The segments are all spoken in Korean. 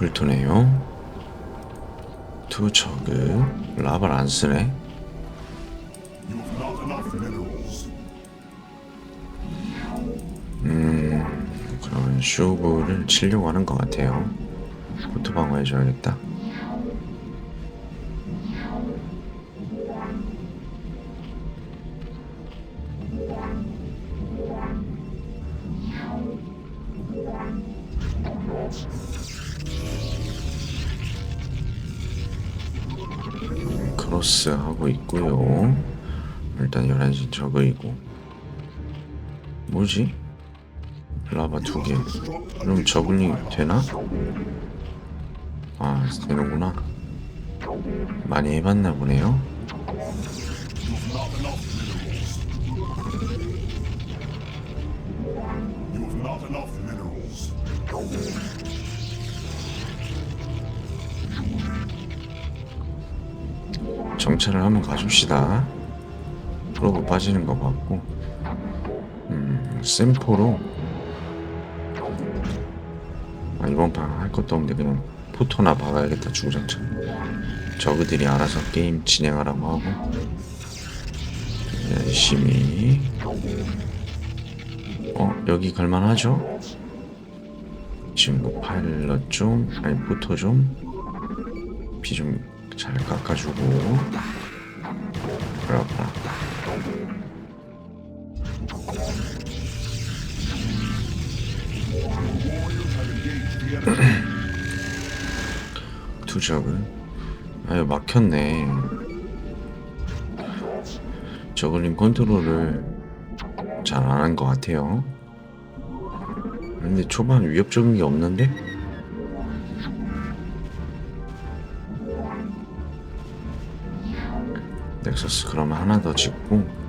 불토네요. 투척을 라발 안 쓰네. 음, 그러면 쇼구를 치려고 하는 것 같아요. 포토 방어해줘야겠다. 크로스 하고 있고요. 일단 11시 저거이고. 뭐지? 라바 두 개. 그럼 저글링 되나? 아, 되는구나. 많이 해봤나 보네요. 정찰을 한번 가줍시다. 그러고 빠지는 거 같고, 음, 샘포로 아, 이번 판 할 것도 없는데 그냥 포토나 박아야겠다 중장점. 저그들이 알아서 게임 진행하라고 하고 열심히. 어 여기 갈만하죠? 지금 뭐 파일럿 좀 아니 포토 좀비 좀 잘 깎아주고 그렇구나. 투적을 아유 막혔네 저글링 컨트롤을 잘 안 한 것 같아요 근데 초반 위협적인 게 없는데? 넥서스 그러면 하나 더 짓고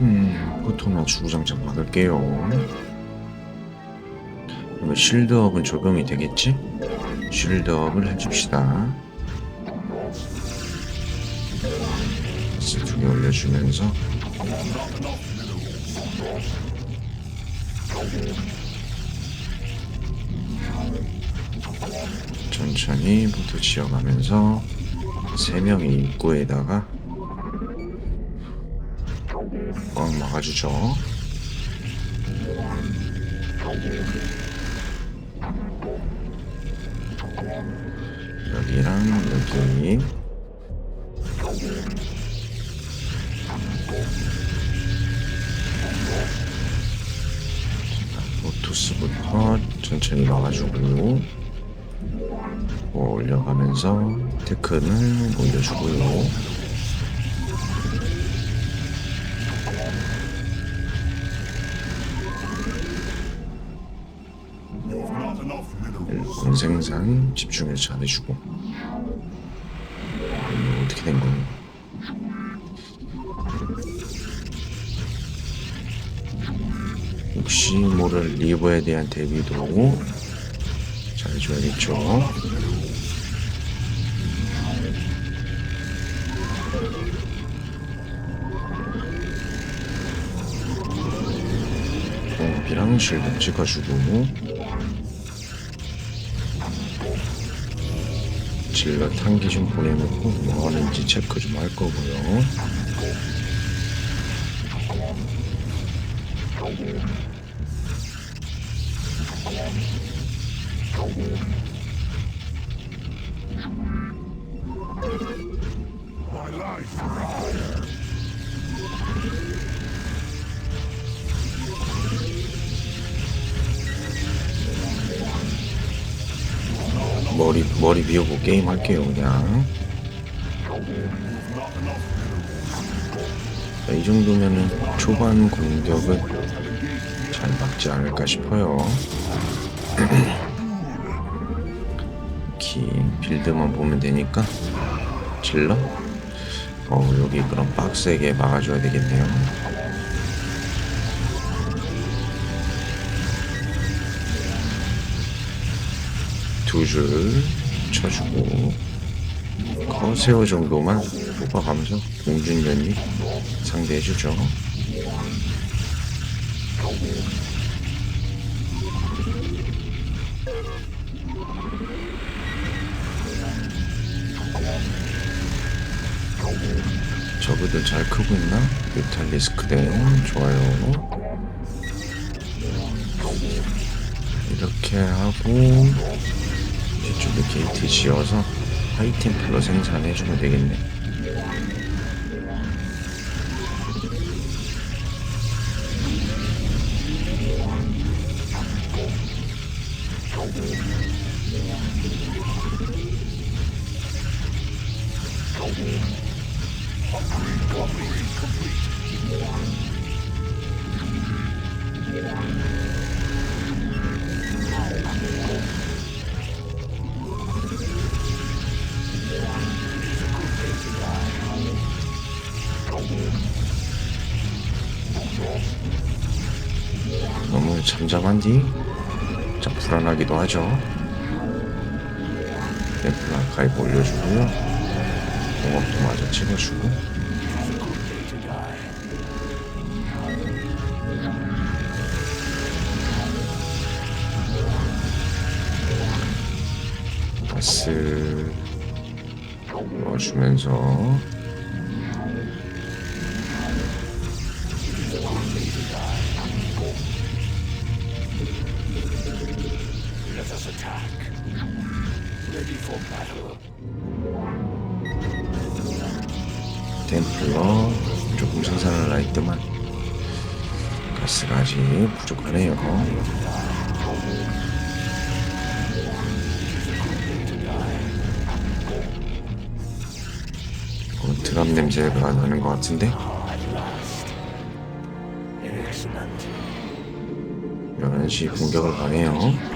음, 보통은 주구장창 막을게요. 그러면 쉴드업은 적용이 되겠지? 쉴드업을 해줍시다. 두개 올려주면서 천천히 부터 지어가면서 세 명이 입구에다가 꽉 막아주죠. 여기랑 여기. 오토스부터 천천히 막아주고 올려가면서 테크는 올려주고요. 공생산 집중해서 잘해주고 음, 어떻게 된 거야? 혹시 모를 리버에 대한 대비도 잘해줘야겠죠. 공비랑 실드 찍어주고 질러 탄기 좀 보내놓고 뭐 하는지 체크 좀 할 거고요. 머리 비우고 게임 할게요 그냥. 자, 이 정도면은 초반 공격을 잘 막지 않을까 싶어요. 긴 빌드만 보면 되니까 질러? 어 여기 그럼 빡세게 막아줘야 되겠네요. 두줄 쳐주고 커세어 정도만 뽑아가면서 공중전이 상대해주죠. 저그들 잘 크고 있나? 뮤탈리스크된 좋아요. 이렇게 하고 뒤쪽에 게이트 지어서 하이템플러 생산해주면 되겠네. 너무 잠잠한디? 자 불안하기도 하죠. 램플라 가입 올려주고요. 공업도 마저 찍어주고. 가스 넣어주면서 템플러 조금 생산을 하있더만 가스가 아직 부족하네요. 어, 드랍 냄새가 나는 것 같은데? 11시 공격을 가네요.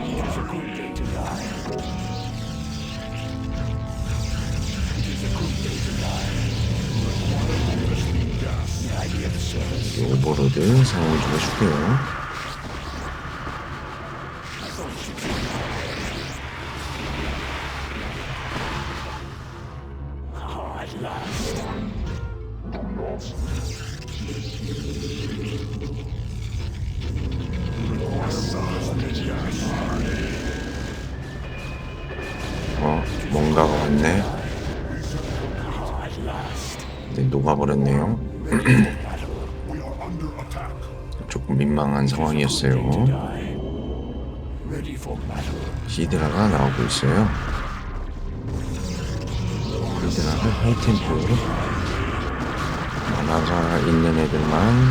오버로드 사용을 좀 해줄게요. 민망한 상황이었어요. 히드라가 나오고 있어요. 히드라를 하이템포로 만화가 있는 애들만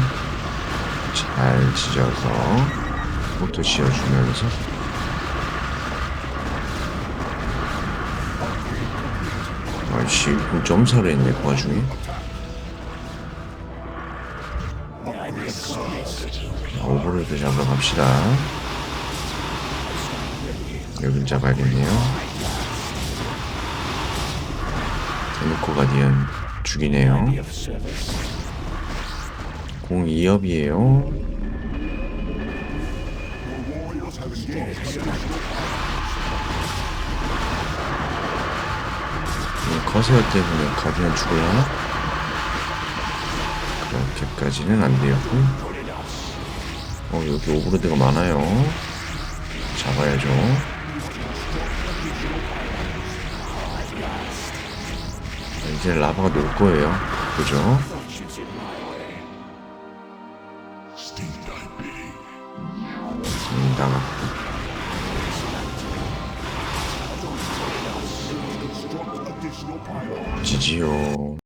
잘 지져서 포토 씌워주면서 이거 점사를 했네, 그 와중에. 오버로드 잡으러 갑시다. 여긴 잡아야겠네요. 데노코 가디언 죽이네요. 공 2업이에요. 커세어 때문에 가디언 죽을라나? 그렇게까지는 안 되었고. 어, 여기 오브로드가 많아요. 잡아야죠. 이제 라바가 놀 거예요. 그죠?